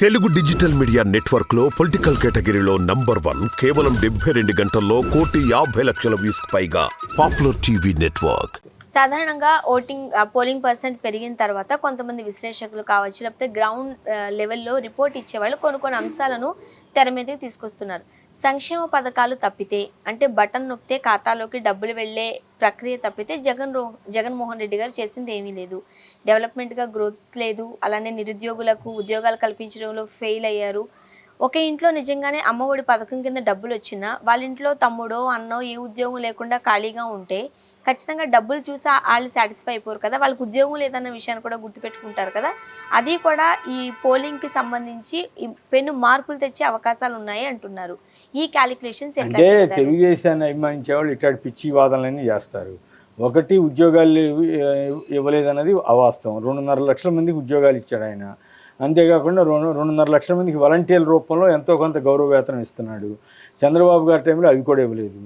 Telugu digital media నెట్వర్క్లో political కేటగిరీలో number one కేవలం డెబ్బై రెండు గంటల్లో కోటి యాభై లక్షల వ్యూస్ పైగా పాపులర్ టీవీ నెట్వర్క్. సాధారణంగా ఓటింగ్ పోలింగ్ పర్సెంట్ పెరిగిన తర్వాత కొంతమంది విశ్లేషకులు కావచ్చు లేకపోతే గ్రౌండ్ లెవెల్లో రిపోర్ట్ ఇచ్చేవాళ్ళు కొన్ని కొన్ని అంశాలను తెర మీదకి తీసుకొస్తున్నారు. సంక్షేమ పథకాలు తప్పితే అంటే బటన్ నొక్కితే ఖాతాలోకి డబ్బులు వెళ్ళే ప్రక్రియ తప్పితే జగన్ రో జగన్మోహన్ రెడ్డి గారు చేసింది ఏమీ లేదు. డెవలప్మెంట్గా గ్రోత్ లేదు. అలానే నిరుద్యోగులకు ఉద్యోగాలు కల్పించడంలో ఫెయిల్ అయ్యారు. ఒక ఇంట్లో నిజంగానే అమ్మఒడి పథకం కింద డబ్బులు వచ్చినా వాళ్ళ ఇంట్లో తమ్ముడో అన్నో ఏ ఉద్యోగం లేకుండా ఖాళీగా ఉంటే ఖచ్చితంగా డబ్బులు చూసి వాళ్ళు సాటిస్ఫై అయిపోరు కదా. వాళ్ళకి ఉద్యోగం లేదన్న విషయాన్ని కూడా గుర్తుపెట్టుకుంటారు కదా. అది కూడా ఈ పోలింగ్కి సంబంధించి పెను మార్పులు తెచ్చే అవకాశాలు ఉన్నాయి అంటున్నారు. ఈ క్యాలిక్యులేషన్స్ అంటే తెలుగుదేశాన్ని అభిమానించే వాళ్ళు ఇట్లాంటి పిచ్చి వాదనలన్నీ చేస్తారు. ఒకటి ఉద్యోగాలు ఇవ్వ- ఇవ్వలేదన్నది అవాస్తవం. రెండున్నర లక్షల మందికి ఉద్యోగాలు ఇచ్చాడు ఆయన. అంతేకాకుండా రెండు రెండున్నర లక్షల మందికి వాలంటీర్ల రూపంలో ఎంతో కొంత గౌరవ వేతనం ఇస్తున్నాడు. చంద్రబాబు గారి టైంలో అవి కూడా ఇవ్వలేదు.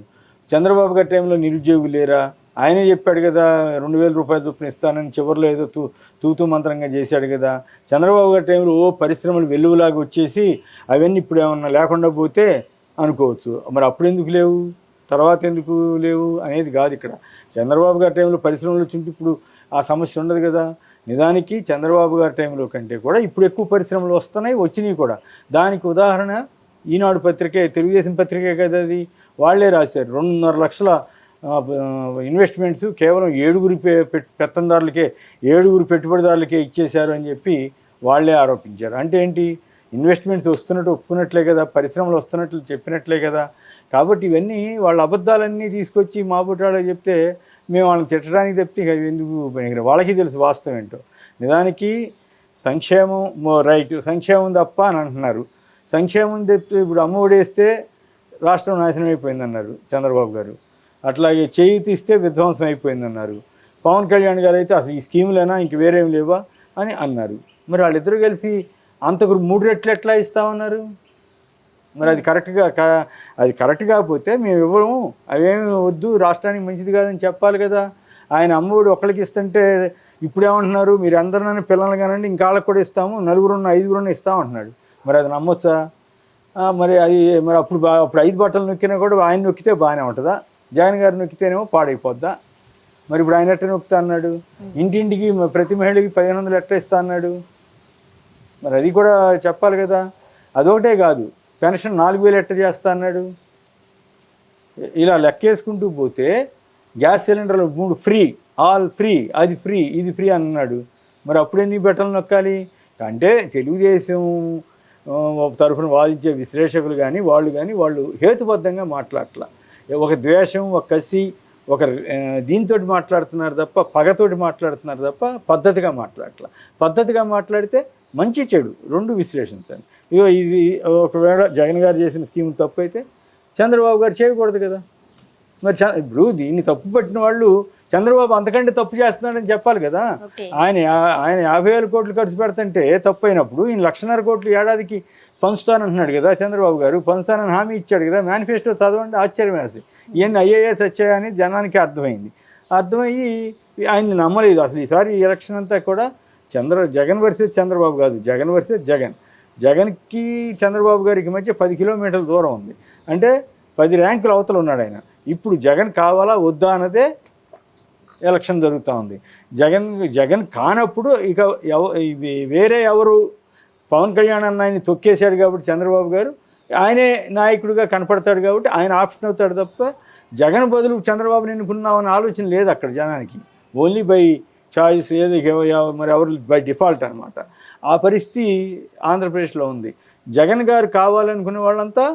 చంద్రబాబు గారి టైంలో నిరుద్యోగులు లేరా? ఆయనే చెప్పాడు కదా రెండు వేల రూపాయల చొప్పున ఇస్తానని చివరిలో ఏదో తూ తూతూ మంత్రంగా చేశాడు కదా. చంద్రబాబు గారి టైంలో ఓ పరిశ్రమలు వెల్లువలాగా వచ్చేసి అవన్నీ ఇప్పుడు ఏమన్నా లేకుండా పోతే అనుకోవచ్చు. మరి అప్పుడు ఎందుకు లేవు? తర్వాత ఎందుకు లేవు అనేది కాదు ఇక్కడ. చంద్రబాబు గారి టైంలో పరిశ్రమలు వచ్చింటే ఇప్పుడు ఆ సమస్య ఉండదు కదా. నిజానికి చంద్రబాబు గారి టైంలో కంటే కూడా ఇప్పుడు ఎక్కువ పరిశ్రమలు వస్తున్నాయి వచ్చినాయి కూడా. దానికి ఉదాహరణ ఈనాడు పత్రికే తెలుగుదేశం పత్రికే కదా అది. వాళ్ళే రాశారు. రెండున్నర లక్షల ఇన్వెస్ట్మెంట్స్ కేవలం ఏడుగురి పెత్తందారులకే ఏడుగురు పెట్టుబడిదారులకే ఇచ్చేశారు అని చెప్పి వాళ్ళే ఆరోపించారు. అంటే ఏంటి? ఇన్వెస్ట్మెంట్స్ వస్తున్నట్టు ఒప్పుకున్నట్లే కదా పరిశ్రమలు వస్తున్నట్లు చెప్పినట్లే కదా. కాబట్టి ఇవన్నీ వాళ్ళ అబద్ధాలన్నీ తీసుకొచ్చి మా పుట్టాడో చెప్తే మేము వాళ్ళని తిట్టడానికి తప్పితే ఎందుకు? వాళ్ళకి తెలుసు వాస్తవం ఏంటో. నిజానికి సంక్షేమం రైట్ సంక్షేమం తప్ప అని అంటున్నారు. సంక్షేమం తెప్పితే ఇప్పుడు అమ్మ ఒడేస్తే రాష్ట్రం నాశనం అయిపోయిందన్నారు చంద్రబాబు గారు. అట్లాగే చేయి తీస్తే విధ్వంసం అయిపోయిందన్నారు పవన్ కళ్యాణ్ గారు అయితే అసలు ఈ స్కీములైనా? ఇంక వేరేం లేవా? అని అన్నారు. మరి వాళ్ళిద్దరూ కలిసి అంతకు మూడు రెట్లు ఎట్లా ఇస్తామన్నారు? మరి అది కరెక్ట్గా అది కరెక్ట్ కాకపోతే మేము ఇవ్వము. అవేమి వద్దు రాష్ట్రానికి మంచిది కాదని చెప్పాలి కదా. ఆయన అమ్మఒడి ఒక్కరికి ఇస్తుంటే ఇప్పుడేమంటున్నారు మీరు అందరినీ పిల్లలు కానండి ఇంకా వాళ్ళకి కూడా ఇస్తాము. నలుగురున్న ఐదుగురున్న ఇస్తామంటున్నాడు మరి అది నమ్మొచ్చా? మరి అది మరి అప్పుడు బా అప్పుడు ఐదు బట్టలు నొక్కినా కూడా ఆయన నొక్కితే బాగానే ఉంటుందా? జగన్ గారు నొక్కితేనేమో పాడైపోద్దా? మరి ఇప్పుడు ఆయన ఎట్ట నొక్కుతా అన్నాడు? ఇంటింటికి ప్రతి మహిళకి పదిహేను వందలు ఎట్ట ఇస్తా అన్నాడు? మరి అది కూడా చెప్పాలి కదా. అదొకటే కాదు పెన్షన్ నాలుగు వేలు ఎట్ట చేస్తా అన్నాడు? ఇలా లెక్కేసుకుంటూ పోతే గ్యాస్ సిలిండర్లు మూడు ఫ్రీ ఆల్ ఫ్రీ అది ఫ్రీ ఇది ఫ్రీ అన్నాడు. మరి అప్పుడు ఎందుకు బెట్టలు నొక్కాలి? అంటే తెలుగుదేశం తరఫున వాదించే విశ్లేషకులు కానీ వాళ్ళు కానీ వాళ్ళు హేతుబద్ధంగా మాట్లాడట్లా. ఒక ద్వేషం ఒక కసి ఒక దీంతో మాట్లాడుతున్నారు తప్ప పగతోటి మాట్లాడుతున్నారు తప్ప పద్ధతిగా మాట్లాడట్లా. పద్ధతిగా మాట్లాడితే మంచి చెడు రెండు విశ్లేషించండి. ఇగో ఇది ఒకవేళ జగన్ గారు చేసిన స్కీమ్ తప్పు అయితే చంద్రబాబు గారు చేయకూడదు కదా. మరి చ- ఇప్పుడు దీన్ని తప్పు పట్టిన వాళ్ళు చంద్రబాబు అంతకంటే తప్పు చేస్తున్నాడని చెప్పాలి కదా. ఆయన ఆయన యాభై వేల కోట్లు ఖర్చు పెడుతుంటే తప్పు అయినప్పుడు ఈయన లక్షన్నర కోట్లు ఏడాదికి పంచుతానంటున్నాడు కదా చంద్రబాబు గారు పంచుతానని హామీ ఇచ్చాడు కదా మేనిఫెస్టో చదవండి ఆశ్చర్యమేసి. ఇవన్నీ ఐఏఎస్ వచ్చాయని జనానికి అర్థమైంది. అర్థమయ్యి ఆయన్ని నమ్మలేదు అసలు. ఈసారి ఎలక్షన్ అంతా కూడా చంద్ర జగన్ వర్సెస్ చంద్రబాబు కాదు జగన్ వర్సెస్ జగన్. జగన్కి చంద్రబాబు గారికి మధ్య పది కిలోమీటర్ల దూరం ఉంది. అంటే పది ర్యాంకులు అవతల ఉన్నాడు ఆయన. ఇప్పుడు జగన్ కావాలా వద్దా అన్నదే ఎలక్షన్ జరుగుతూ ఉంది. జగన్ జగన్ కానప్పుడు ఇక ఎవ వేరే ఎవరు పవన్ కళ్యాణ్ అన్న ఆయన తొక్కేశాడు కాబట్టి చంద్రబాబు గారు ఆయనే నాయకుడిగా కనపడతాడు కాబట్టి ఆయన ఆప్షన్ అవుతాడు తప్ప జగన్ బదులు చంద్రబాబుని ఎన్నుకున్నామన్న ఆలోచన లేదు అక్కడ జనానికి. ఓన్లీ బై చాయిస్ ఏది మరి ఎవరు బై డిఫాల్ట్ అనమాట ఆ పరిస్థితి ఆంధ్రప్రదేశ్లో ఉంది. జగన్ గారు కావాలనుకునే వాళ్ళంతా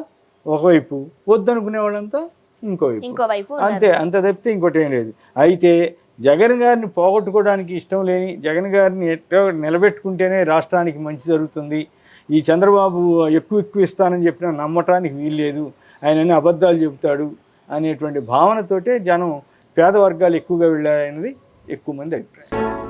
ఒకవైపు వద్దనుకునే వాళ్ళంతా ఇంకోవైపు. ఇంకోవైపు అంతే అంత తప్పితే ఇంకోటి ఏం లేదు. అయితే జగన్ గారిని పోగొట్టుకోవడానికి ఇష్టం లేని జగన్ గారిని ఎట్టో నిలబెట్టుకుంటేనే రాష్ట్రానికి మంచి జరుగుతుంది. ఈ చంద్రబాబు ఎక్కువ ఎక్కువ ఇస్తానని చెప్పినా నమ్మటానికి వీల్లేదు ఆయన అన్ని అబద్ధాలు చెబుతాడు అనేటువంటి భావనతోటే జనం పేద వర్గాలు ఎక్కువగా వెళ్ళారనేది ఎక్కువ మంది అభిప్రాయం.